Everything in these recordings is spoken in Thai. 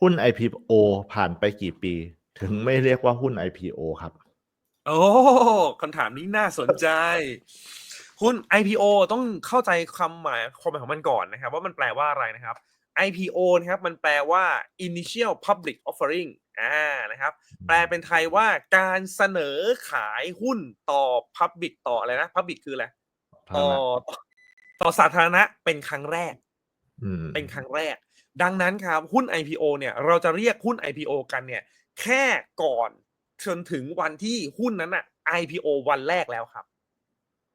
หุ้น IPO ผ่านไปกี่ปี ถึงไม่เรียกว่าหุ้น IPO ครับ โอ้คำถามนี้น่าสนใจ หุ้น IPO ต้องเข้าใจความหมายความหมายของมันก่อนนะครับ ว่ามันแปลว่าอะไรนะครับ IPO นะครับมันแปลว่า initial public offering อ่านะครับ แปลเป็นไทยว่าการเสนอขายหุ้นต่อ public ต่ออะไรนะ public คืออะไรต่อต่อสาธารณะเป็นครั้งแรกอืมเป็นครั้งแรก ดังนั้นครับหุ้น IPO เนี่ยเราจะเรียกหุ้น IPO กันเนี่ยแค่ก่อนจนถึงวันที่หุ้นนั้นอะ IPO วันแรกแล้วครับ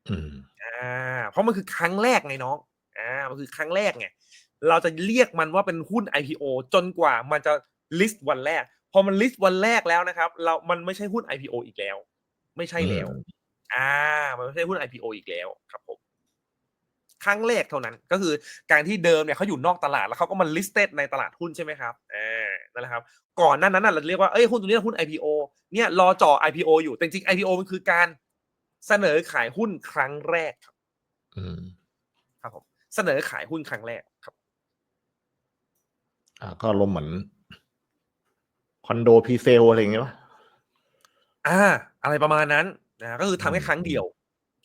อืมอ่าเพราะมันคือครั้งแรกไงน้องอ่ามันคือครั้งแรกไงเราจะเรียกมันว่าเป็นหุ้น IPO จนกว่ามันจะ list วันแรก พอมัน list วันแรกแล้วนะครับ เรามันไม่ใช่หุ้น IPO อีกแล้ว ไม่ใช่แล้วอืมอ่า มันไม่ใช่หุ้น IPO อีกแล้วครับผม ครั้งแรกเท่านั้น ก็คือการที่เดิมเนี่ยเขาอยู่นอกตลาดแล้วเขาก็มา listed ในตลาดหุ้นใช่ไหมครับอ่านั่นแหละครับ ก่อนหน้านั้นน่ะเราเรียกว่าเอ้ยหุ้นตัวนี้หุ้น IPO เนี่ยรอจ่อ IPO อยู่แต่จริงๆ IPO มันคือการเสนอขายหุ้นครั้งแรกครับอืมครับผมเสนอขายหุ้นครั้งแรกครับ อ่า ก็ลมณ์เหมือนคอนโดพรีเซลอะไรอย่างเงี้ยป่ะอ่า อะไรประมาณนั้นนะก็คือทำแค่ครั้งเดียว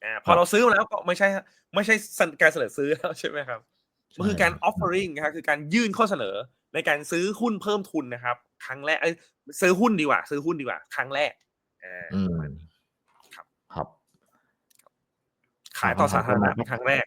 อ่าพครัอบเราซื้อมาแล้วก็ไม่ใช่ไม่ใช่การเสนอซื้อแล้วใช่ไหมครับมันคือการใช่ offering นะครับคือการยื่นข้อเสนอในการซื้อหุ้นเพิ่มทุนนะครับ ครั้งแรกเอ้ยซื้อหุ้นดีกว่า ซื้อหุ้นดีกว่า ครั้งแรกอ่าอืมครับ ครับ ขายต่อสาธารณะเป็นครั้งแรก